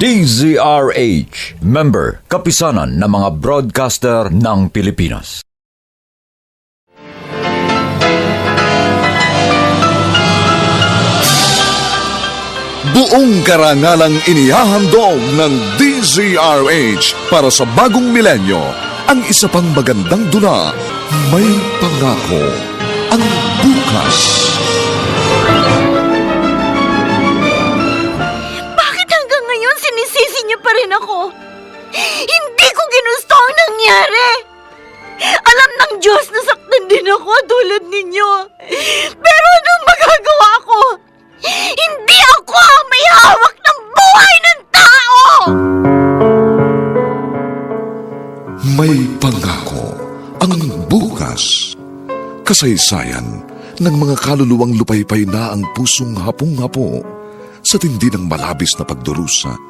DZRH, member, kapisanan ng mga broadcaster ng Pilipinas. Buong karangalang inihahandog ng DZRH para sa bagong milenyo ang isa pang magandang dula, May Pangako, ang bukas. Pa rin ako? Hindi ko ginusto ang nangyari! Alam ng Diyos na saktan din ako tulad ninyo. Pero anong magagawa ko? Hindi ako ang may hawak ng buhay ng tao! May Pangako, ang bukas. Kasaysayan ng mga kaluluwang lupaypay na ang pusong hapong-hapo sa tindi ng malabis na pagdurusa.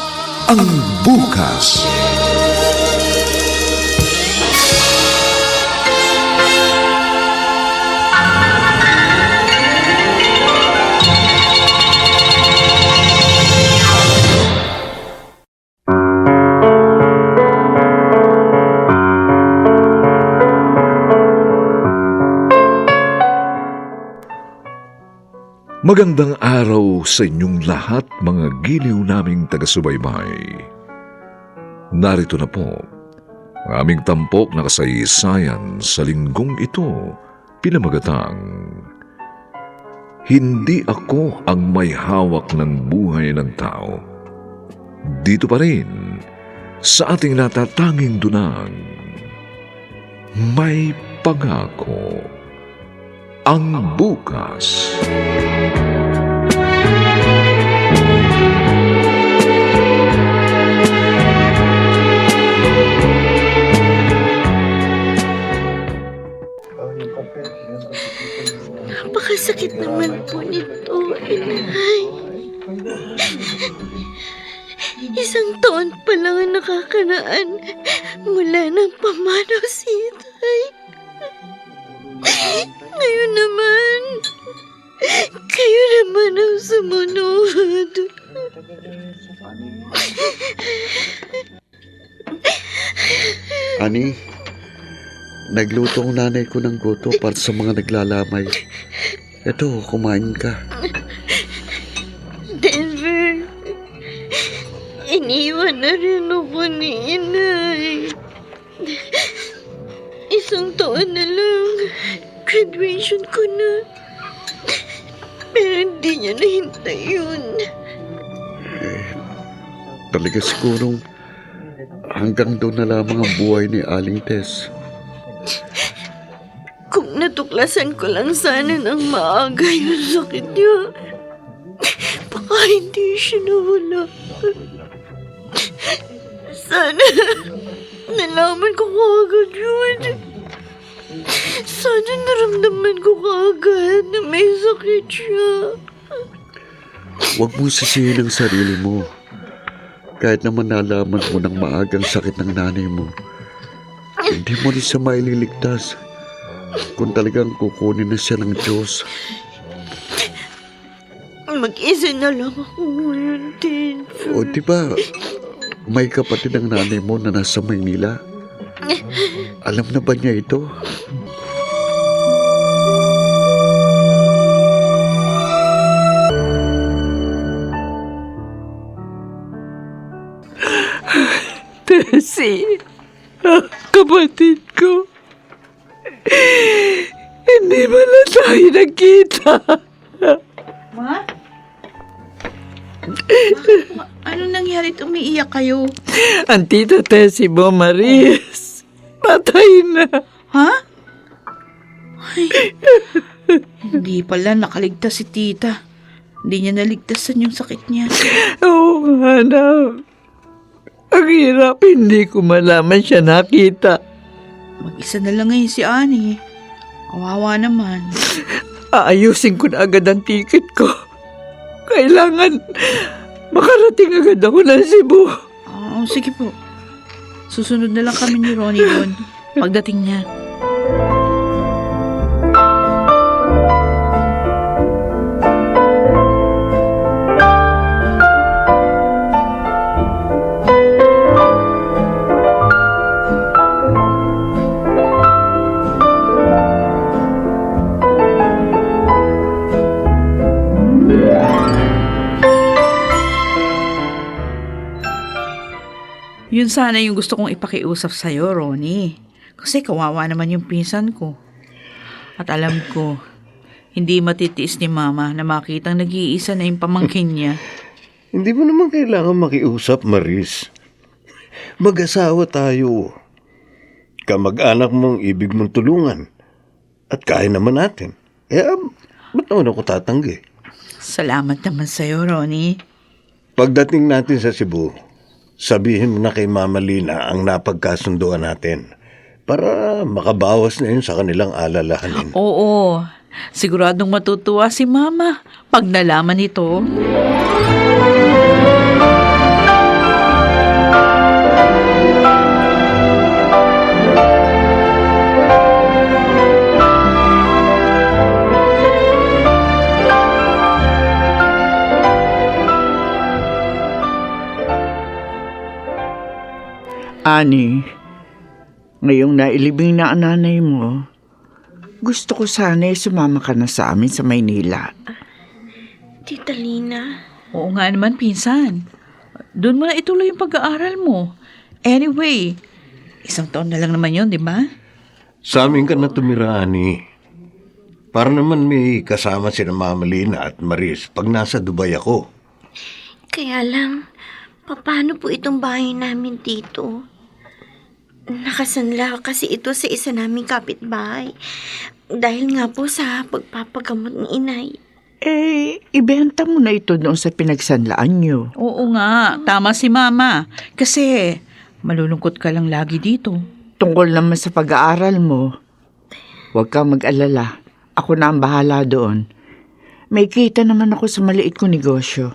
ang bukas. Magandang araw sa inyong lahat mga giliw naming taga-subaybay. Narito na po ang aming tampok na kasaysayan sa linggong ito pinamagatang Hindi ako ang may hawak ng buhay ng tao. Dito pa rin sa ating natatanging dunang may pangako ang bukas. Napakasakit naman po nito, inay. Isang taon pa lang ang nakakaraan mula ng pamanaw si Itay. Ngayon naman, kayo naman ang sumunod. Ani, nagluto ang nanay ko ng goto para sa mga naglalamay. Ito, kumain ka. Denver, iniwan na rin ako ni inay. Isang taon na lang, graduation ko na. Pero hindi niya nahintay yun. Talaga sigurong hanggang doon na lamang ang buhay ni Aling Tess. Kung natuklasan ko lang sana ng maaga yung sakit niya, baka hindi siya nawala. Sana nalaman ko kaagad yun. Sana naramdaman ko kaagad na may sakit siya. Huwag mo sisihin ang sarili mo. Kahit naman nalaman mo ng maagang sakit ng nanay mo, hindi mo rin siya maililigtas kung talagang kukunin na siya ng Diyos. Mag-isa na lang ako ngayon, din. O di ba, may kapatid ang nanay mo na nasa Maynila? Alam na ba niya ito? Tessie, Kapatid ko. Hindi ba na tayo nagkita? Ma? Ano nangyari umiiyak kayo? Ang tita Tessie mo, Maris. Patay na. Ha? Ay, hindi pala nakaligtas si tita. Hindi niya naligtasan yung sakit niya. Oo, anak. Ang hirap, hindi ko malaman siya nakita. Mag-isa na lang ngayon si Ani. Kawawa naman. Aayusin ko na agad ang ticket ko. Kailangan makarating agad ako ng Cebu. Oo, sige po. Susunod na lang kami ni Ronnie doon. Pagdating niya. Yun sana yung gusto kong ipakiusap sa'yo, Ronnie. Kasi kawawa naman yung pinsan ko. At alam ko, hindi matitiis ni Mama na makitang nag-iisa na yung pamangkin niya. Hindi mo naman kailangan makiusap, Maris. Mag-asawa tayo. Kamag-anak mong ibig mong tulungan. At kaya naman natin. Eh, um, ba't naman ako tatanggi? Salamat naman sa'yo, Ronnie. Pagdating natin sa Cebu, sabihin mo na kay Mama Lina ang napagkasunduan natin para makabawas na yun sa kanilang alalahanin. Oo, siguradong matutuwa si Mama pag nalaman ito. Ani, ngayong nailibing na ang nanay mo, gusto ko sana ay sumama ka na sa amin sa Maynila. Tita Lina. Oo nga naman, pinsan. Doon mo na ituloy yung pag-aaral mo. Anyway, isang taon na lang naman yun, di ba? Sa amin ka na tumira, Ani. Para naman may kasama si Mama Lina at Maris pag nasa Dubai ako. Kaya lang, paano po itong bahay namin dito? Nakasanla kasi ito sa isa naming kapitbahay. Dahil nga po sa pagpapagamot ng inay. Eh, ibenta mo na ito doon sa pinagsanlaan nyo. Oo nga, tama si Mama. Kasi malulungkot ka lang lagi dito. Tungkol naman sa pag-aaral mo, huwag kang mag-alala. Ako na ang bahala doon. May kita naman ako sa maliit kong negosyo.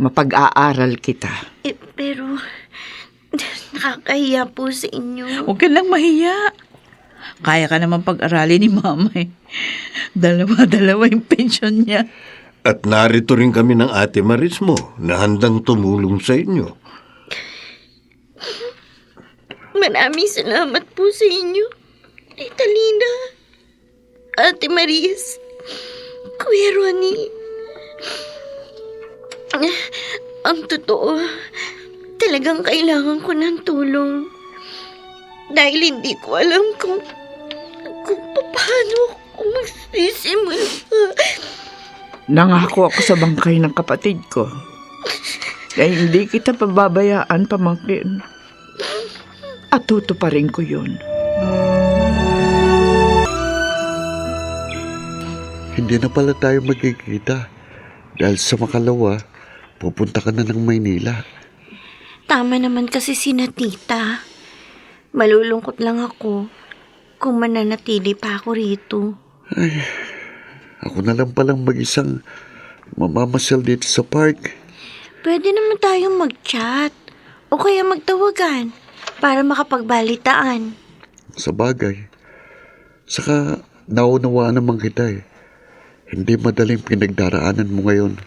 Mapag-aaral kita. Eh, pero nakakahiya po sa inyo. Huwag ka lang mahiya. Kaya ka naman pag-aralin ni Mama eh. Dalawa-dalawa yung pensyon niya. At narito rin kami ng ate Maris mo na handang tumulong sa inyo. Maraming salamat po sa inyo. Tita Lina, Ate Maris, Kuya Ronnie. Ang totoo, talagang kailangan ko ng tulong. Dahil hindi ko alam kung, kung paano ako magsisimula. Nangako ako sa bangkay ng kapatid ko. Na hindi kita pababayaan pamangkin. At tutuparin ko yun. Hindi na pala tayo magkikita. Dahil sa makalawa, pupunta ka na ng Maynila. Tama naman kasi si na tita. Malulungkot lang ako kung mananatili pa ako rito. Ako na lang palang mag-isang mamamasyal dito sa park. Pwede naman tayong mag-chat o kaya magtawagan para makapagbalitaan. Sa bagay. Saka, naunawaan naman kita eh. Hindi madaling pinagdaraanan mo ngayon.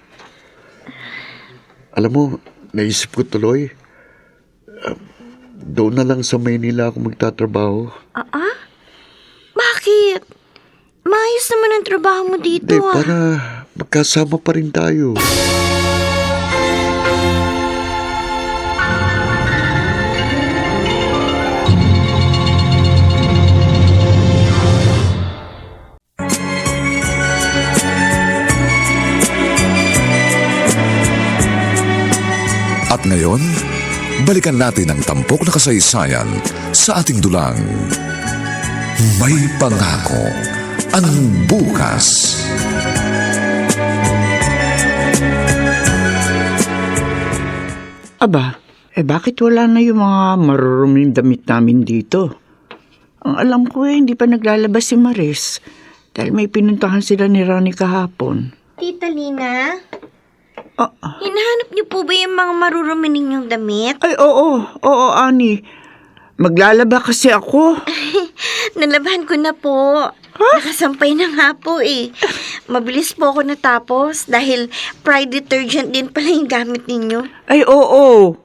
Alam mo, naisip ko tuloy, uh, doon na lang sa Maynila ako magtatrabaho. Ah? ah? Bakit? Maayos naman ang trabaho mo dito Hindi, ah. para magkasama pa rin tayo. Balikan natin ang tampok na kasaysayan sa ating dulang. May pangako ang bukas. Aba, eh bakit wala na yung mga maruruming damit namin dito? Ang alam ko eh, hindi pa naglalabas si Maris. Dahil may pinuntahan sila ni Ronnie kahapon. Tita Lina, Ah, hinahanap niyo po ba yung mga marurumi ninyong damit? ay, oo, oo, Ani. Maglalaba kasi ako. Nalabahan ko na po. Nakasampay na nga po eh. Mabilis po ako natapos dahil Pride detergent din pala yung gamit ninyo. Ay, oo.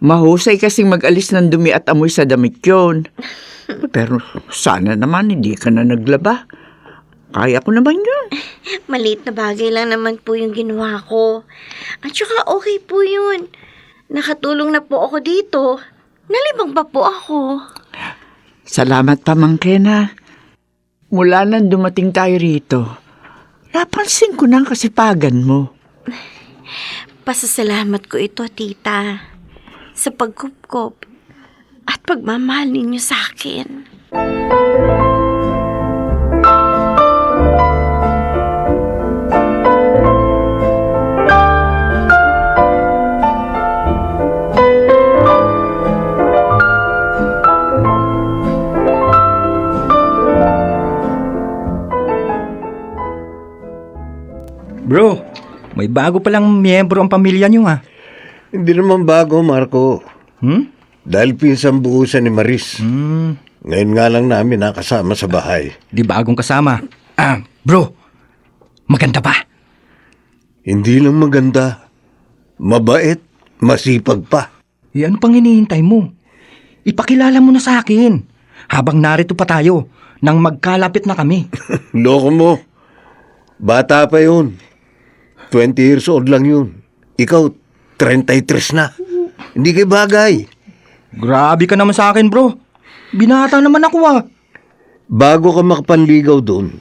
Mahusay kasing mag-alis ng dumi at amoy sa damit yun. Pero sana naman hindi ka na naglaba. Kaya ko naman yun. Maliit na bagay lang naman po yung ginawa ko. At saka okay po yun. Nakatulong na po ako dito. Nalibang pa po ako. Salamat pamangkin ha. Mula nang dumating tayo rito, napansin ko na ang kasipagan mo. Pasasalamat ko ito, tita. Sa pagkupkop at pagmamahal ninyo sa akin. Bro, bago palang miyembro ang pamilya niyo ha. Hindi naman bago, Marco. Hmm? Dahil pinsan buusan ni Maris. Hmm, Ngayon nga lang namin nakasama sa bahay. di bagong kasama. Ah, bro, maganda pa. Hindi lang maganda. Mabait, masipag pa. Eh, ano pang hinihintay mo? Ipakilala mo na sa akin. Habang narito pa tayo, nang magkalapit na kami. Loko mo. Bata pa yun. 20 years old lang yun. Ikaw, 33 na. Hindi kay bagay. Grabe ka naman sa akin, bro. Binata naman ako ah. Bago ka makapanligaw doon,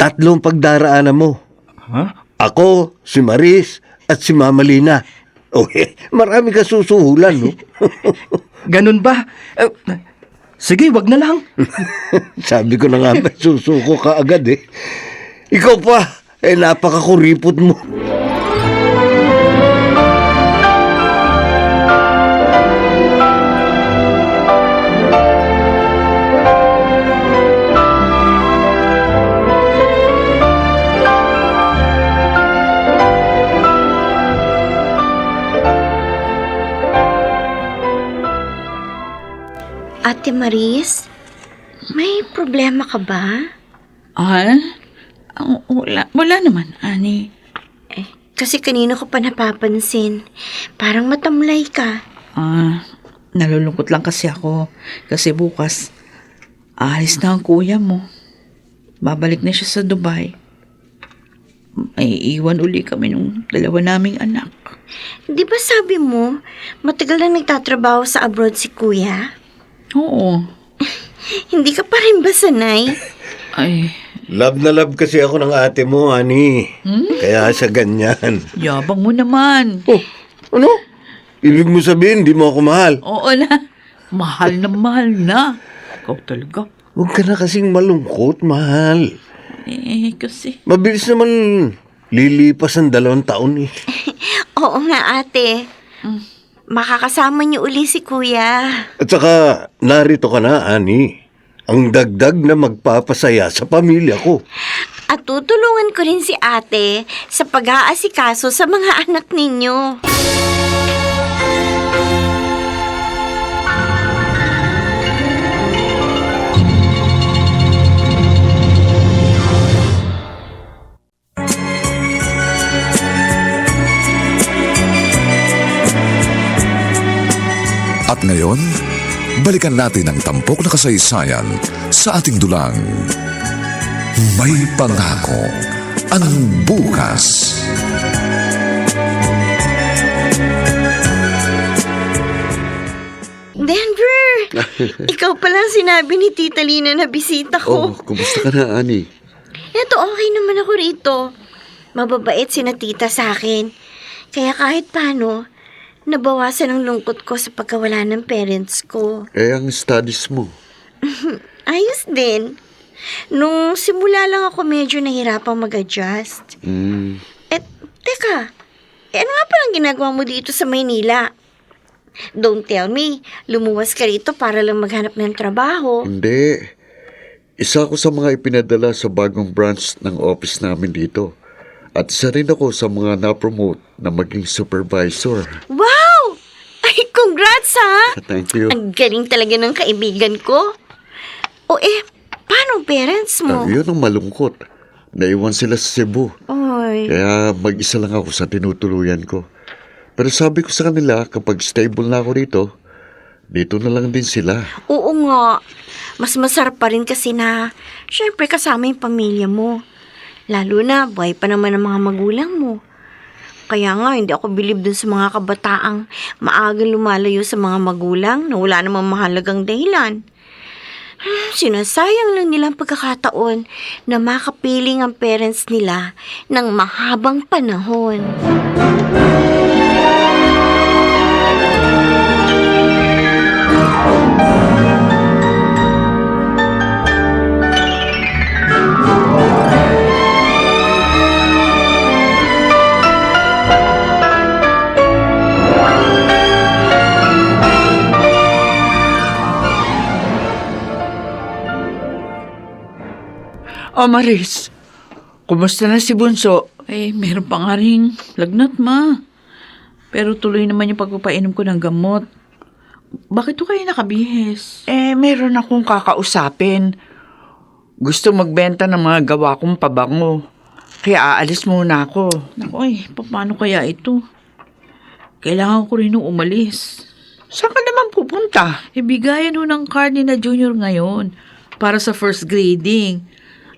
tatlong pagdaraanan mo. Ha? Ako, si Maris, at si Mama Lina. Oh, eh, marami ka susuhulan, no? Ganun ba? Eh, sige, wag na lang. Sabi ko na nga, susuko ka agad eh. Ikaw pa, eh napakakuripot mo. Ate Maris, may problema ka ba? Ah? Ang- Wala, wala naman, Ani. Eh, kasi kanina ko pa napapansin. Parang matamlay ka. Ah, nalulungkot lang kasi ako. Kasi bukas, aalis na ang kuya mo. Babalik na siya sa Dubai. May iwan uli kami nung dalawa naming anak. Di ba sabi mo, matagal na nagtatrabaho sa abroad si kuya? Oo. Hindi ka pa rin ba sanay? Ay, Love na love kasi ako ng ate mo, ani. Kaya sa ganyan. yabang mo naman. Oh, ano? Ibig mo sabihin, di mo ako mahal. Oo na. Mahal na mahal na. Ikaw talaga. Huwag ka na kasing malungkot, mahal. Eh, kasi... Mabilis naman lilipas ang dalawang taon eh. Oo nga ate. Makakasama niyo uli si kuya. At saka, narito ka na, Ani. Ang dagdag na magpapasaya sa pamilya ko. At tutulungan ko rin si ate sa pag-aasikaso sa mga anak ninyo. At ngayon, balikan natin ang tampok na kasaysayan sa ating dulang. May pangako ang bukas. Denver! Ikaw pala ang sinabi ni Tita Lina na bisita Oh, ko. kumusta ka na, Ani? Eto, okay naman ako rito. Mababait si na tita sa akin. Kaya kahit paano, nabawasan ang lungkot ko sa pagkawala ng parents ko. Eh, ang studies mo. Ayos din. Nung simula lang ako medyo nahirapang mag-adjust. Hmm, Eh, teka. Eh, ano nga palang ginagawa mo dito sa Maynila? Don't tell me, lumuwas ka rito para lang maghanap ng trabaho. hindi. Isa ako sa mga ipinadala sa bagong branch ng office namin dito. At isa rin ako sa mga na-promote na maging supervisor. Wow! Ha! Thank you. Ang galing talaga ng kaibigan ko. O eh, paano parents mo? Ah, yun ang malungkot. Naiwan sila sa Cebu. Oy. Kaya mag-isa lang ako sa tinutuluyan ko. Pero sabi ko sa kanila, kapag stable na ako rito, dito na lang din sila. Oo nga. Mas masarap pa rin kasi na, syempre kasama yung pamilya mo. Lalo na, buhay pa naman ang mga magulang mo. Kaya nga, hindi ako bilib dun sa mga kabataang maagang lumalayo sa mga magulang na wala namang mahalagang dahilan. Hmm, Sinasayang lang nilang pagkakataon na makapiling ang parents nila ng mahabang panahon. O Maris, kumusta na si Bunso? Eh, meron pa nga rin lagnat, ma. Pero tuloy naman yung pagpapainom ko ng gamot. Bakit to kayo nakabihis? Eh, meron akong kakausapin. Gusto magbenta ng mga gawa kong pabango. Kaya aalis muna ako. Naku, eh, paano kaya ito? Kailangan ko rin nung umalis. Saan ka naman pupunta? Eh, bigayan ho ng card ni na junior ngayon para sa first grading.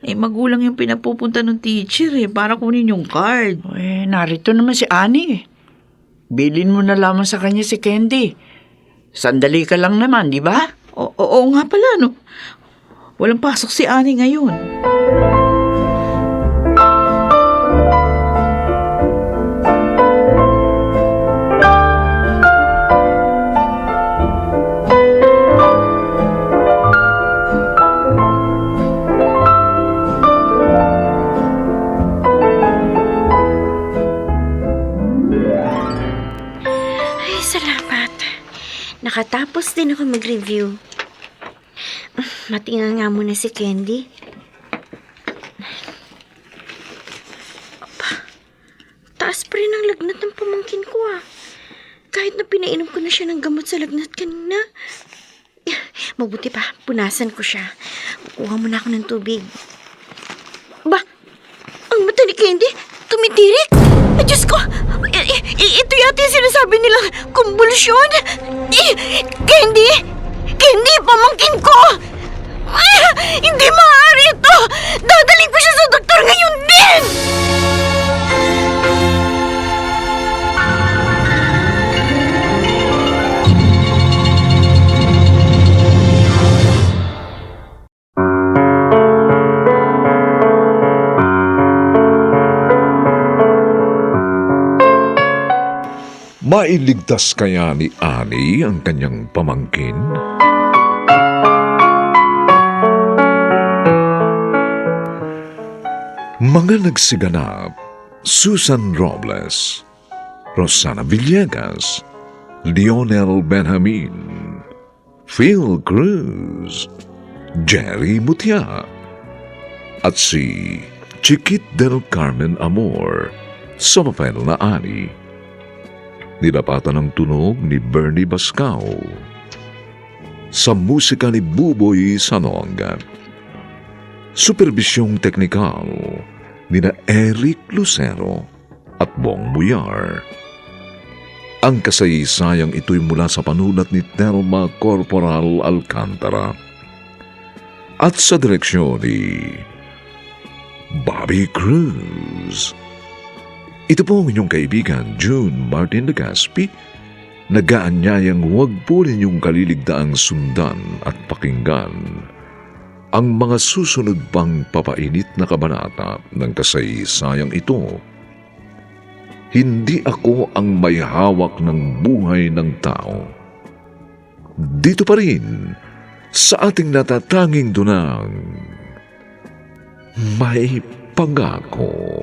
Eh, magulang yung pinapupunta ng teacher eh, para kunin yung card. Eh, narito naman si Ani. Bilin mo na lamang sa kanya si Candy. Sandali ka lang naman, di ba? O- oo nga pala, no? Walang pasok si Ani ngayon. Ay, Nakatapos din ako mag-review. Matinga nga muna si Candy. Aba, taas pa rin ang lagnat ng pamangkin ko ah. Kahit na pinainom ko na siya ng gamot sa lagnat kanina. Mabuti pa, punasan ko siya. Kuha muna ako ng tubig. Ba, ang mata ni Candy, tumitirik. Ay, Diyos ko! Yata yung sinasabi nilang kumbulsyon. I- Candy! Candy, pamangkin ko! Ah, hindi maaari ito! Dadaling ko siya sa doktor ngayon din! Mailigtas kaya ni Ani ang kanyang pamangkin? Mga nagsiganap, Susan Robles, Rosana Villegas, Lionel Benjamin, Phil Cruz, Jerry Mutia, at si Chiquit del Carmen Amor sa papel na Ani. Nilapatan ng tunog ni Bernie Bascao. Sa musika ni Buboy Sanog. Superbisyong teknikal ni na Eric Lucero at Bong Buyar. Ang kasaysayang ito'y mula sa panulat ni Telma Corporal Alcantara at sa direksyon ni Bobby Cruz. Ito po ang inyong kaibigan, June Martin Legaspi, nagaanyayang huwag po ninyong kaliligdaang sundan at pakinggan ang mga susunod pang papainit na kabanata ng kasaysayang ito. hindi ako ang may hawak ng buhay ng tao. Dito pa rin, sa ating natatanging dunang, may pangako.